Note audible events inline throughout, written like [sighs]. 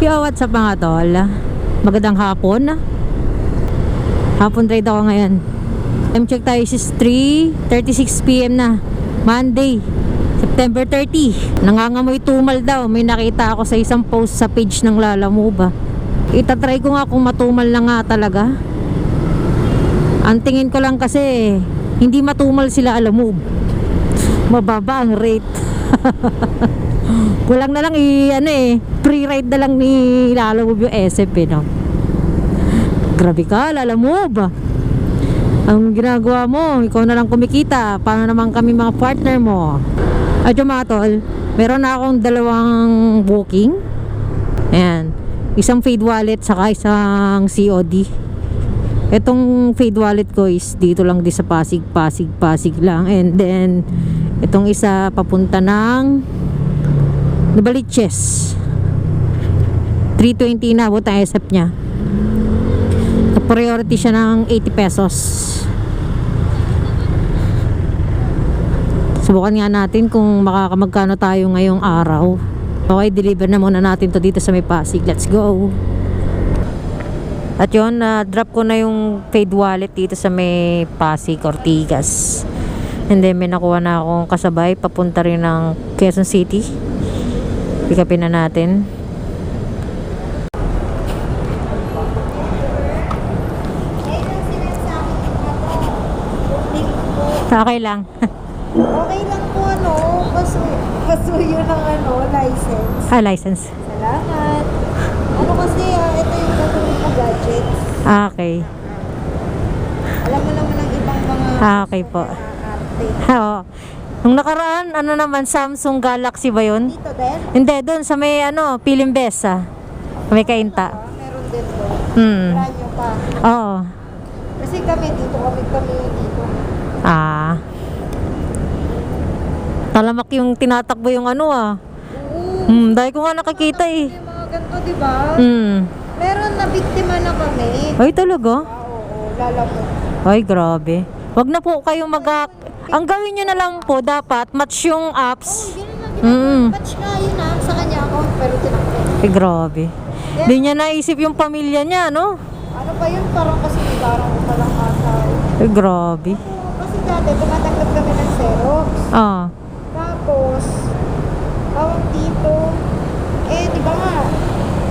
Yo, what's up mga tol? Magandang hapon. Hapon ride ako ngayon. Time check tayo is 3.36pm na. Monday, September 30. Nangangamoy tumal daw. May nakita ako sa isang post sa page ng Lala Move. Itatry ko nga kung matumal na nga talaga. Ang tingin ko lang kasi, hindi matumal sila alam. Mababa ang rate. [laughs] Kulang na lang i ano eh, free ride na lang ni Move yung SF eh, no? Grabe ka, Lala Move. Ang ginagawa mo, ikaw na lang kumikita. Paano naman kami mga partner mo? At yung mga tol, meron na akong dalawang booking. Ayan. Isang fade wallet saka isang COD. Itong fade wallet ko is dito lang di sa Pasig, Pasig, Pasig lang. And then, itong isa papunta ng Nubaliches. 320 na abot ang SF niya. Priority siya ng 80 pesos. Subukan nga natin kung makakamagkano tayo ngayong araw. Okay, deliver na muna natin to dito sa may Pasig. Let's go! At yun, na-drop ko na yung paid wallet dito sa may Pasig, Ortigas. And then may nakuha na akong kasabay papunta rin ng Quezon City. Pick upin na natin. Okay lang. [laughs] Okay lang po ano, pasu pasuyo ng ano, license. ah, license. Salamat. Ano kasi, ah, ito yung gagawin ko gadgets. Ah, okay. Alam mo naman ang ibang mga Ah, okay po. arte. [laughs] Oo. Nung nakaraan, ano naman, Samsung Galaxy ba yun? Dito din, Hindi, doon sa may ano, Pilimbesa. May kainta. meron din to. Hmm. Ranyo pa. Oo. Kasi kami dito, kami kami dito. Ah. Talamak yung tinatakbo yung ano ah. Oo. Hmm, dahil ko nga nakakita eh. Yung mga ganito, di ba? Hmm. Meron na biktima na kami. Ay, talaga? Ah, oo, lala mo. Ay, grabe. Wag na po kayong mag Ang gawin nyo na lang po, dapat match yung apps. Yun na, Mm. Patch nga yun ah, sa kanya ako, pero tinakot. Ay, grabe. Di niya naisip yung pamilya niya, no? Ano pa yun? Parang kasi parang ko palang ata. Ay, grabe. Kasi dati, tumatanggap kami ng Xerox. Ah. Tapos, tawag dito, eh, di ba nga,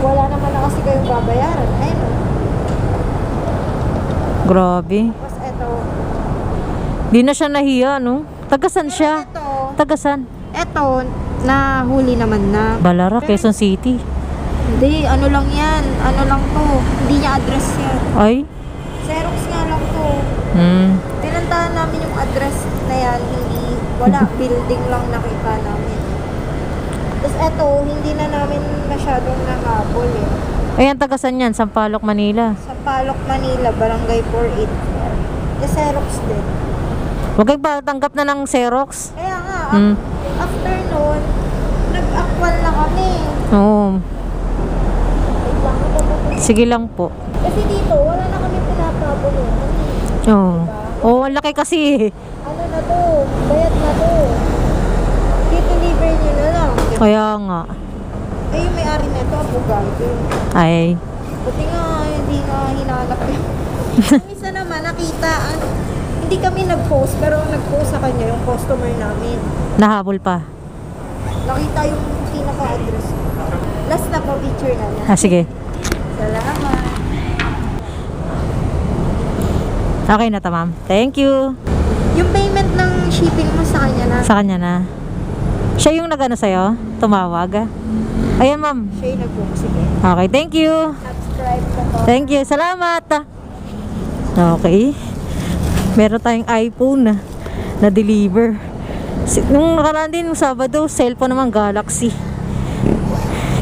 wala naman na kasi kayong babayaran. Ayun. oh. Grabe. Di na siya nahiya, no? Tagasan siya? eto, Tagasan? eto, nahuli naman na. Balara, Quezon City. Hindi, ano lang yan, ano lang to, hindi niya address yan. Ay. Xerox nga lang to. Hmm. Pinuntahan namin yung address na yan, hindi, wala, [laughs] building lang nakita namin. Tapos eto, hindi na namin masyadong nakabol eh. Ayan, tagasan yan, Sampaloc, Manila. Sa Palok, Manila, Barangay 484. Eh, Xerox din. Huwag kayo ba tanggap na ng Xerox? Kaya nga, af- after nun, nag-akwal na kami. Oo. Sige lang po. Kasi dito, wala na kami pinapabol eh. Kasi, Oo. Oo, ang laki kasi. ano na to, bayad na to. Deliver nyo na lang. Kaya nga. Yung may-ari na ito, abogado. Ay. Buti nga, hindi nga hinanap yun. [laughs] Yung isa naman, nakita, ang, hindi kami nag-post, pero ang nag-post sa kanya, yung customer namin. Nahabol pa. Nakita yung pinaka-address. Last na po, picture na niya. Ah, sige. Salamat. Okay na to, ma'am. Thank you. Yung payment ng shipping mo sa kanya na, Sa kanya na. Siya yung nagano sa'yo? Tumawag? Ayan, ma'am. siya yung nag-book. Sige. Okay, thank you. Subscribe ko to. Thank you. Salamat. Okay. Meron tayong iPhone na na-deliver. Si- Nung nakaraan din, Sabado, cellphone naman Galaxy.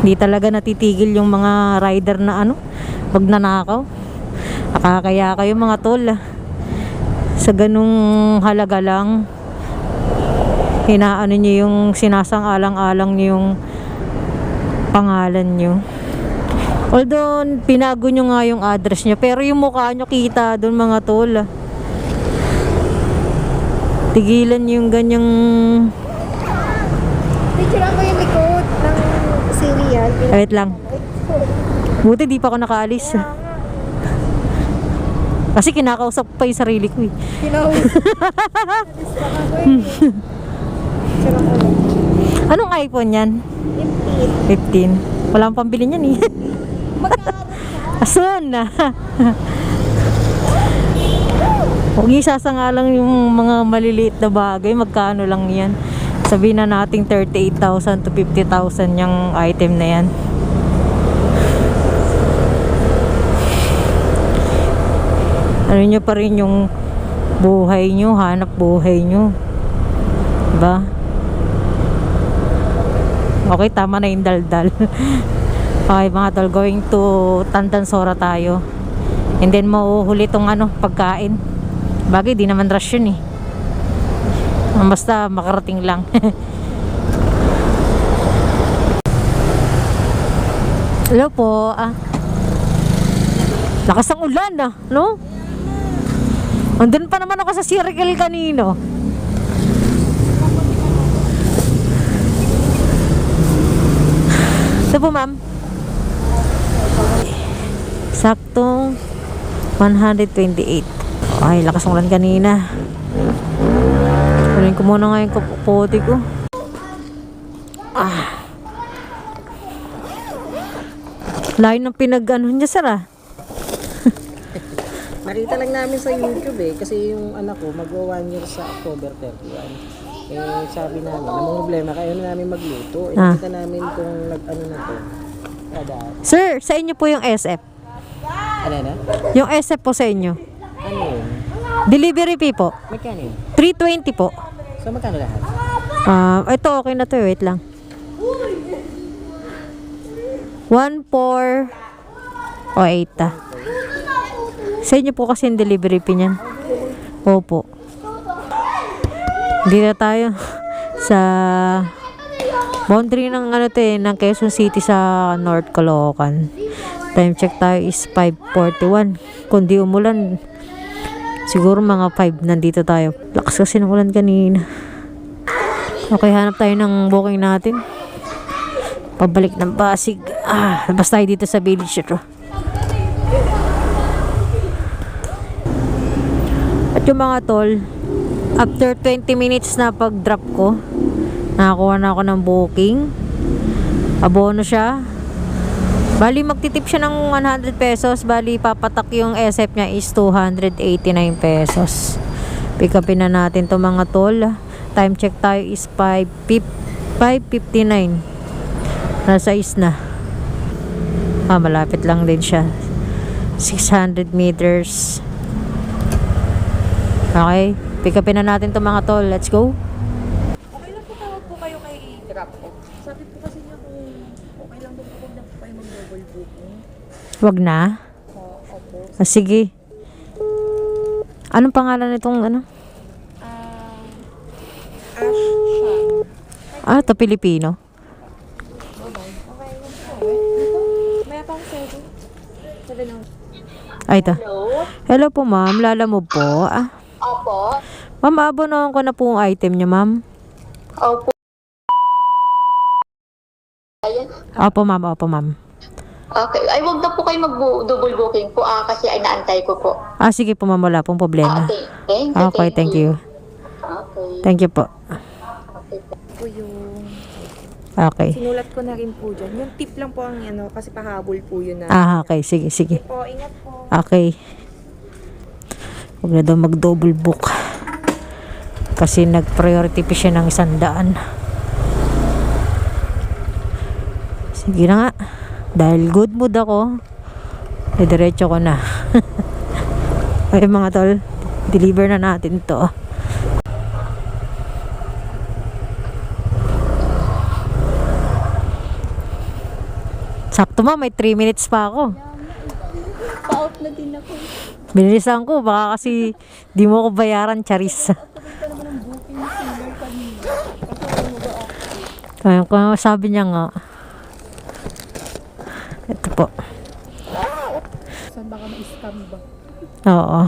Hindi talaga natitigil yung mga rider na ano, pag nanakaw. Nakakaya kayo mga tol. ah. Sa ganung halaga lang, hinaano nyo yung sinasang-alang-alang nyo yung pangalan nyo. Although, pinago nyo nga yung address nyo. Pero yung mukha nyo kita doon mga tol. Ah. Tigilan yung ganyang... Picture mo yung likod ng serial. Wait lang. Buti di pa ako nakaalis. Kasi kinakausap pa yung sarili ko eh. ko lang. [laughs] Anong iPhone yan? 15. 15. Wala akong pambili niyan eh. Magkano [laughs] Asun na. [laughs] Huwag niyo isasangalang yung mga maliliit na bagay. Magkano lang yan. Sabihin na nating 38,000 to 50,000 yung item na yan. Ano nyo pa rin yung buhay nyo, hanap buhay nyo. Diba? Okay, tama na yung daldal. [laughs] okay, mga tol, going to Tandansora tayo. And then, mauhuli tong ano, pagkain. Bagay, di naman rush yun eh. Basta makarating lang. [laughs] Hello po. Ah. Lakas ng ulan ah, no? Andun pa naman ako sa circle kanino. [sighs] Ito po, ma'am. Saktong 128. Ay, lakas ng ulan kanina. Kunin ko muna nga yung kapote ko. Ah. Layo ng pinag-ano niya, sara. [laughs] Nakita lang namin sa YouTube eh, kasi yung anak ko magwa one year sa October 31. Eh, sabi namin, namang problema, kaya na namin magluto. Eh, Ah. nakita namin kung nag-ano na to. Kada, Sir, sa inyo po yung SF. ano na? Yung SF po sa inyo. Ano? Delivery fee po. Magkano yun? 320 po. So, magkano lahat? Ah, ito okay na to, wait lang. 1.4 o 8 ah. Sa inyo po kasi yung delivery fee niyan. Opo. Dito tayo [laughs] sa boundary ng ano to eh, ng Quezon City sa North Caloocan. Time check tayo is 5.41. Kung di umulan, siguro mga 5 nandito tayo. Lakas kasi ng ulan kanina. Okay, hanap tayo ng booking natin. Pabalik ng Pasig. Ah, labas tayo dito sa village ito. At yung mga tol, after 20 minutes na pag-drop ko, nakakuha na ako ng booking. Abono siya. Bali, magtitip siya ng 100 pesos. Bali, papatak yung SF niya is 289 pesos. Pick na natin to mga tol. Time check tayo is 5, 5.59. Nasa is na. Ah, malapit lang din siya. 600 meters. Okay. Pick na natin to mga tol. Let's go. Okay lang po tawag po kayo kay Grab po. Sabi po kasi niya kung okay lang po huwag na po kayo mag-double booking. Wag na. Ah, sige. Anong pangalan nitong ano? Ah. Ah, to Pilipino. Ay, ito. Hello po, ma'am. Lala mo po. Ah. Opo. Ma'am, abonohan ko na po yung item niya, ma'am. Opo. Opo, ma'am. Opo, ma'am. Okay. Ay, wag na po kayo mag-double booking po ah, kasi ay naantay ko po. Ah, sige po, ma'am. Wala pong problema. Okay. Thank you. Okay, thank you. Okay. Thank you po. Po yung Okay. sinulat ko na rin po dyan. Yung tip lang po ang ano, kasi pahabol po yun na. Ah, okay. Sige, sige. Po, ingat po. Okay. Huwag na daw mag-double book. Kasi nag-priority pa siya ng isang daan. Sige na nga. Dahil good mood ako, diretso ko na. [laughs] Ay mga tol, deliver na natin to. Sakto ma, may 3 minutes pa ako. Pa-out na din ako. Binilisan ko, baka kasi di mo ko bayaran, charis. Kaya kung sabi niya nga, po. Saan baka ma-scam ba? Oo.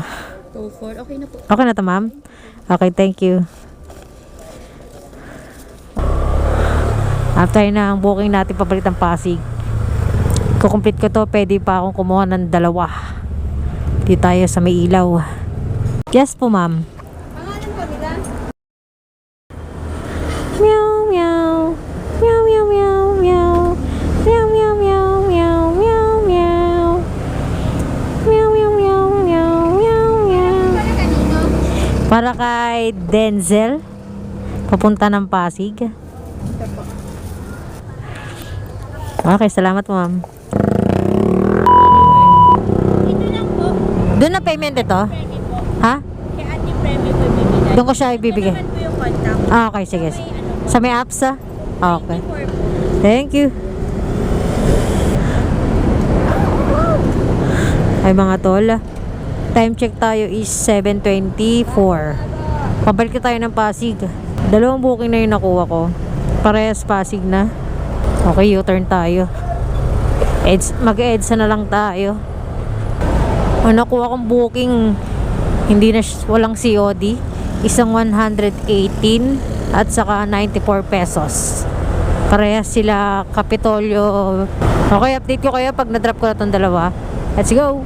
So, for, okay na po. Okay na to, ma'am? Okay, thank you. After na ang booking natin pabalik ng Pasig. kukumplete ko to, pwede pa akong kumuha ng dalawa. Di tayo sa may ilaw. Yes po, ma'am. Para kay Denzel. Papunta ng Pasig. Okay, salamat ma'am. Doon na payment ito? Ha? Kay Ate Premi bibigay. Doon ko siya ibibigay. Ito naman yung contact. Ah, okay, sige. Sa may apps ah? Okay. for po. Thank you. Ay mga tol. Time check tayo is 7.24. Pabalik tayo ng Pasig. Dalawang booking na yung nakuha ko. Parehas Pasig na. Okay, U-turn tayo. Eds, mag-EDSA na lang tayo. Ang nakuha kong booking, hindi na, walang COD. Isang 118 at saka 94 pesos. Parehas sila Kapitolyo. Okay, update ko kayo pag na-drop ko na itong dalawa. Let's go!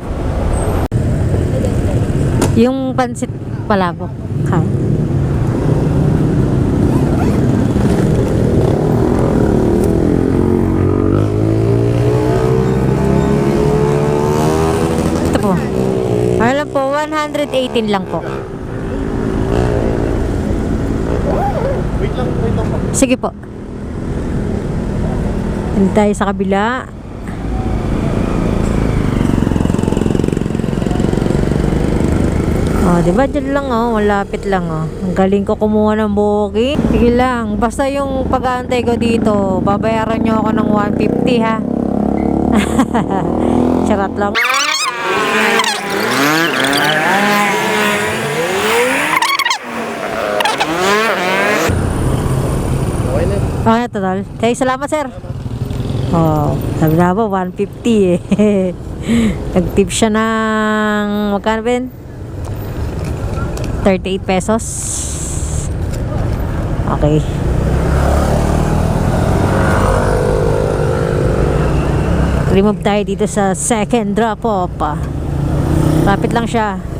Yung pansit palabok. Ha? Ito po. Ano po, 118 lang po. Sige po. Hindi tayo sa kabila. Oh, 'di ba diyan lang oh, malapit lang oh. Ang galing ko kumuha ng booking. Sige lang, basta yung pag-aantay ko dito, babayaran niyo ako ng 150 ha. [laughs] Charot lang. Okay na. Total. Kaya salamat, sir. Oh, sabi na ba, 150 eh. [laughs] Nag-tip siya ng, magkano yun? 38 pesos. Okay. Remove tayo dito sa second drop off. ah. Lapit lang siya.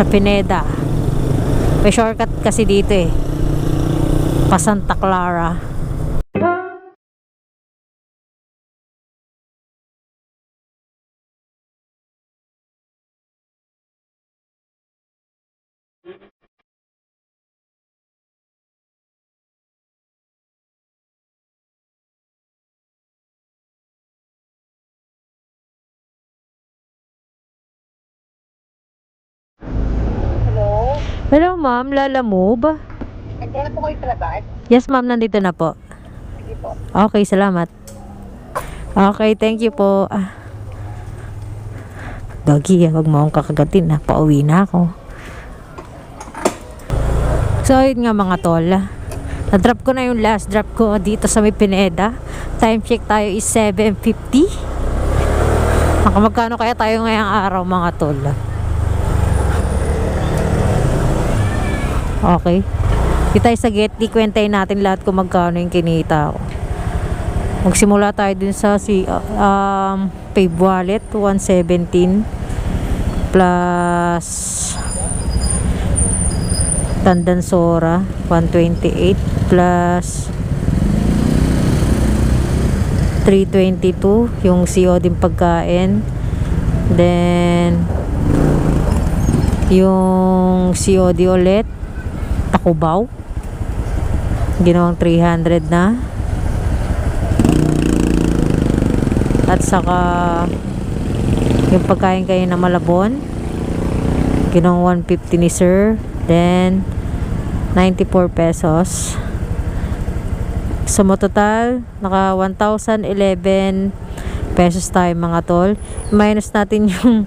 sa Pineda. May shortcut kasi dito eh. Pa Santa Clara. Hello ma'am, Lala Move. Nandiyan na po kayo sa labas. Yes ma'am, nandito na po. Sige po. Okay, salamat. Okay, thank you po. Ah. Doggy, ah, wag mo akong kakagatin na. Pauwi na ako. So, yun nga mga tol. Na-drop ko na yung last drop ko dito sa may Pineda. Time check tayo is 7.50. Baka magkano kaya tayo ngayong araw mga tol. Okay. Di tayo sa Getty, kwentahin natin lahat kung magkano yung kinita ko. Magsimula tayo dun sa si uh, um, Pay Wallet 117 plus Tandansora 128 plus 322 yung CO din pagkain then yung COD ulit Takubaw ginawang 300 na. At saka yung pagkain kayo na malabon. Ginawang 150 ni sir. Then 94 pesos. So total naka 1,011 pesos tayo mga tol. Minus natin [laughs] yung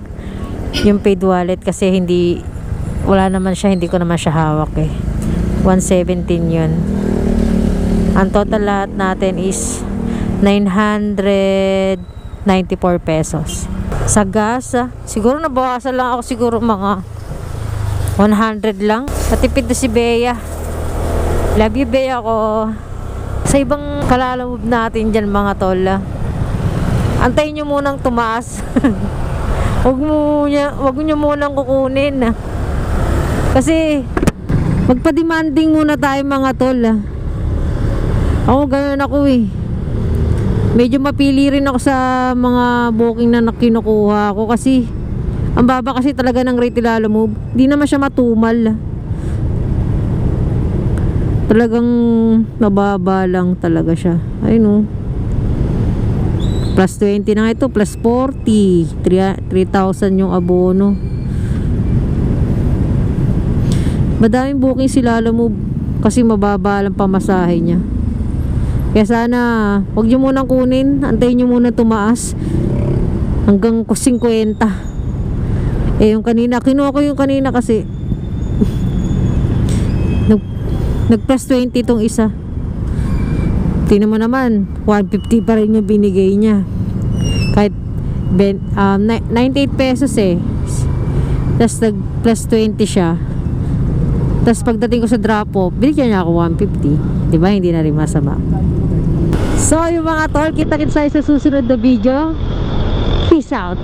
yung paid wallet kasi hindi wala naman siya hindi ko naman siya hawak eh 117 yun ang total lahat natin is 994 pesos sa gas ah, siguro nabawasan lang ako siguro mga 100 lang natipid na si Bea Love you, be ako. Sa ibang kalalamove natin dyan mga tol. ah. Antayin nyo munang tumaas. [laughs] Huwag mo niya, wag nyo munang kukunin. Kasi magpa-demanding muna tayo mga tol. ah. Ako ganun ako eh. Medyo mapili rin ako sa mga booking na nakinukuha ko kasi ang baba kasi talaga ng rate Lalo Move. Di naman siya matumal. Talagang mababa lang talaga siya. Ayun oh. Plus 20 na ito, plus 40. 3 3,000 yung abono. Madaming booking si Lalo Move kasi mababa lang pamasahe niya. Kaya sana, wag nyo munang kunin. Antayin nyo muna tumaas. Hanggang 50. Eh, yung kanina, kinuha ko yung kanina kasi [laughs] nag, nag plus 20 tong isa. Tingnan mo naman, 150 pa rin yung binigay niya. Kahit ben, um, ni- 98 pesos eh. Tapos nag plus 20 siya. Tapos pagdating ko sa drop off, binigyan niya ako 150. Diba? Hindi na rin masama. So, yung mga tol, kita-kits sa susunod na video. Peace out.